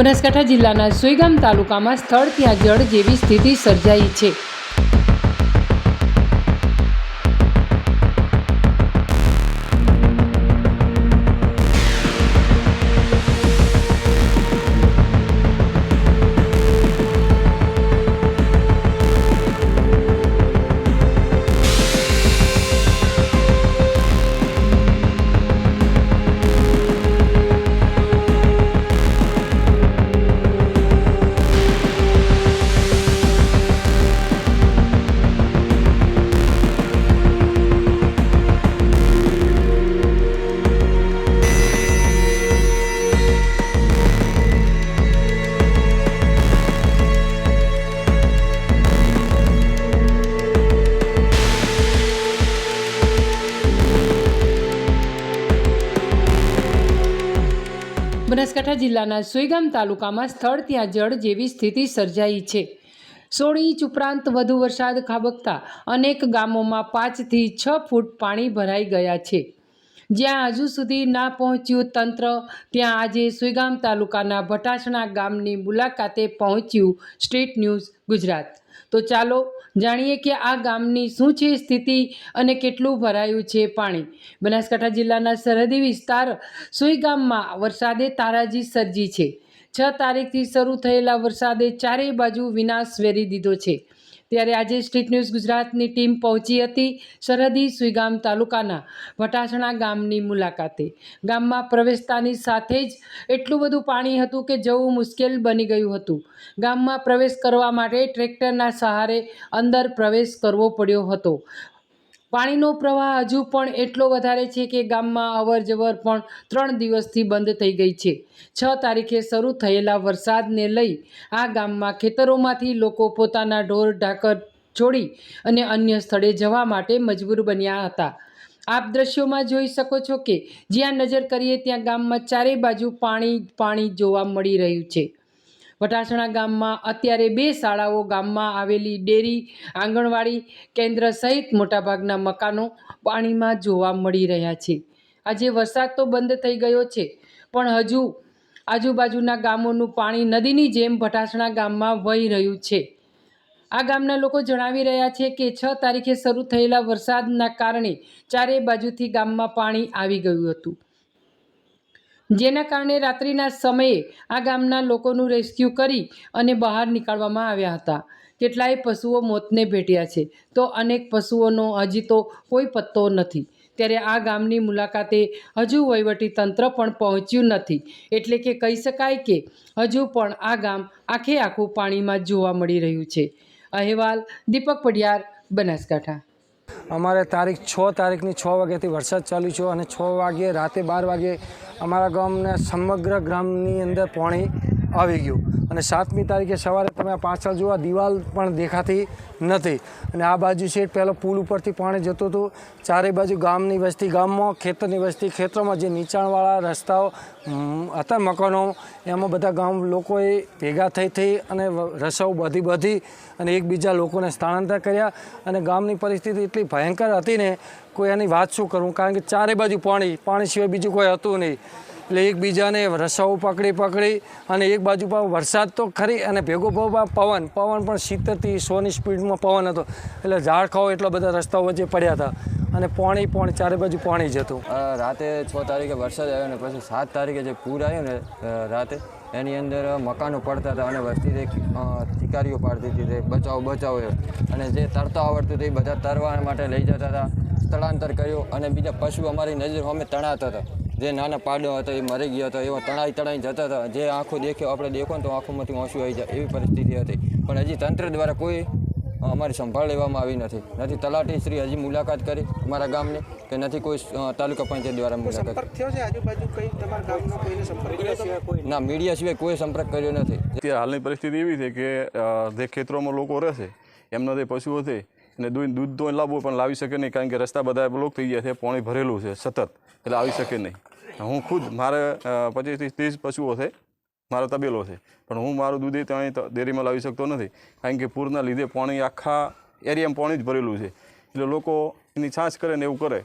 બનાસકાંઠા જિલ્લાના સોયગામ તાલુકામાં સ્થળ ત્યાં જળ જેવી સ્થિતિ સર્જાઈ છે. બનાસકાંઠા જિલ્લાના સુઈગામ તાલુકામાં સ્થળ ત્યાં જળ જેવી સ્થિતિ સર્જાઈ છે. સોળ ઇંચ ઉપરાંત વધુ વરસાદ ખાબકતા અનેક ગામોમાં પાંચથી છ ફૂટ પાણી ભરાઈ ગયા છે. જ્યાં હજુ સુધી ના પહોંચ્યું તંત્ર, ત્યાં આજે સુઈગામ તાલુકાના ભટાસણા ગામની મુલાકાતે પહોંચ્યું સ્ટ્રીટ ન્યૂઝ ગુજરાત. તો ચાલો જાણીએ કે આ ગામની શું છે સ્થિતિ અને કેટલું ભરાયું છે પાણી. બનાસકાંઠા જિલ્લાના સરહદી વિસ્તાર સુઈ ગામમાં વરસાદે તારાજી સર્જી છે. છ તારીખથી શરૂ થયેલા વરસાદે ચારેય બાજુ વિનાશ વેરી દીધો છે. ત્યારે આજે સ્ટ્રીટ ન્યૂઝ ગુજરાતની ટીમ પહોંચી હતી સરહદી સુઈગામ તાલુકાના વટાસણા ગામની મુલાકાતે. ગામમાં પ્રવેશતાની સાથે જ એટલું બધું પાણી હતું કે જવું મુશ્કેલ બની ગયું હતું. ગામમાં પ્રવેશ કરવા માટે ટ્રેક્ટરના સહારે અંદર પ્રવેશ કરવો પડ્યો હતો. પાણીનો પ્રવાહ હજુ પણ એટલો વધારે છે કે ગામમાં અવર જવર પણ ત્રણ દિવસથી બંધ થઈ ગઈ છે. છ તારીખે શરૂ થયેલા વરસાદને લઈ આ ગામમાં ખેતરોમાંથી લોકો પોતાના ઢોર, ઢાકર છોડી અને અન્ય સ્થળે જવા માટે મજબૂર બન્યા હતા. આપ દ્રશ્યોમાં જોઈ શકો છો કે જ્યાં નજર કરીએ ત્યાં ગામમાં ચારે બાજુ પાણી પાણી જોવા મળી રહ્યું છે. વટાસણા ગામમાં અત્યારે બે શાળાઓ ગામમાં આવેલી ડેરી, આંગણવાડી કેન્દ્ર સહિત મોટાભાગના મકાનો પાણીમાં જોવા મળી રહ્યા છે. આજે વરસાદ તો બંધ થઈ ગયો છે, પણ હજુ આજુબાજુના ગામોનું પાણી નદીની જેમ ભટાસણા ગામમાં વહી રહ્યું છે. આ ગામના લોકો જણાવી રહ્યા છે કે છ તારીખે શરૂ થયેલા વરસાદના કારણે ચારે બાજુથી ગામમાં પાણી આવી ગયું હતું. જેના કારણે રાત્રિના સમયે આ ગામના લોકોનું રેસ્ક્યુ કરી અને બહાર નીકાળવામાં આવ્યા હતા. કેટલાય પશુઓ મોતને ભેટ્યા છે. તો અનેક પશુઓનો હજી તો કોઈ પત્તો નથી. ત્યારે આ ગામની મુલાકાતે હજુ વહીવટી તંત્ર પણ પહોંચ્યું નથી. એટલે કે કહી શકાય કે હજુ પણ આ ગામ આખે આખું પાણીમાં જોવા મળી રહ્યું છે. અહેવાલ દીપક પડિયાર બનાસકાંઠા. અમારે તારીખ છ તારીખની છ વાગ્યાથી વરસાદ ચાલુ છે અને છ વાગ્યે રાતે બાર વાગ્યે અમારા ગામને સમગ્ર ગ્રામની અંદર પાણી આવી ગયું. અને સાતમી તારીખે સવારે તમે પાછળ જોવા દિવાલ પણ દેખાતી નથી. અને આ બાજુ છે પહેલો પુલ ઉપરથી પાણી જતું હતું. ચારે બાજુ ગામની વસ્તી, ગામમાં, ખેતરની વસ્તી, ખેતરોમાં જે નીચાણવાળા રસ્તાઓ હતા મકાનો, એમાં બધા ગામ લોકોએ ભેગા થઈ થઈ અને રસાઓ બધી બધી અને એકબીજા લોકોને સ્થળાંતર કર્યા. અને ગામની પરિસ્થિતિ એટલી ભયંકર હતી ને, કોઈ એની વાત શું કરું? કારણ કે ચારે બાજુ પાણી પાણી સિવાય બીજું કોઈ હતું નહીં. એટલે એકબીજાને રસાઓ પકડી પકડી અને એક બાજુ પણ વરસાદ તો ખરી અને ભેગો ભાવ પવન પવન પણ સિત્તેરથી સોની સ્પીડમાં પવન હતો. એટલે ઝાડખાઓ એટલા બધા રસ્તાઓ વચ્ચે પડ્યા હતા અને પાણી પાણી ચારે બાજુ પાણી જ હતું. રાતે છ તારીખે વરસાદ આવ્યો ને પછી સાત તારીખે જે પૂર આવ્યું ને રાતે, એની અંદર મકાનો પડતા હતા અને વસ્તી શિકારીઓ પાડતી હતી તે બચાવો બચાવો અને જે તરતા આવડતું હતું એ બધા તરવા માટે લઈ જતા હતા, સ્થળાંતર કર્યું અને બીજા પશુ અમારી નજર અમે તણાતા હતા. જે નાના પાડો હતો એ મરી ગયો હતો એવા તણાઈ તણાઈ જતા હતા. જે આંખો દેખ્યો આપણે દેખો ને તો આંખોમાંથી ઓછું આવી જાય એવી પરિસ્થિતિ હતી. પણ હજી તંત્ર દ્વારા કોઈ અમારી સંભાળ લેવામાં આવી નથી. નથી તલાટી શ્રી હજી મુલાકાત કરી અમારા ગામની કે નથી કોઈ તાલુકા પંચાયત દ્વારા મુલાકાત થયો છે? આજુબાજુ કઈ તમારા ગામનો કોઈને સંપર્ક ના મીડિયા સિવાય કોઈ સંપર્ક કર્યો નથી. અત્યારે હાલની પરિસ્થિતિ એવી છે કે જે ખેતરોમાં લોકો રહેશે એમના જે પશુઓ છે એને દૂધ દૂધ તો લાવવું પણ લાવી શકે નહીં, કારણ કે રસ્તા બધા બ્લોક થઈ ગયા છે, પાણી ભરેલું છે, સતત. એટલે આવી શકે નહીં. હું ખુદ, મારે પચીસથી ત્રીસ પશુઓ છે, મારો તબેલો છે. પણ હું મારું દૂધ એ ત્યાં ડેરીમાં લાવી શકતો નથી, કારણ કે પૂરના લીધે પાણી આખા એરિયામાં પાણી જ ભરેલું છે. એટલે લોકો એની છાશ કરે ને એવું કરે.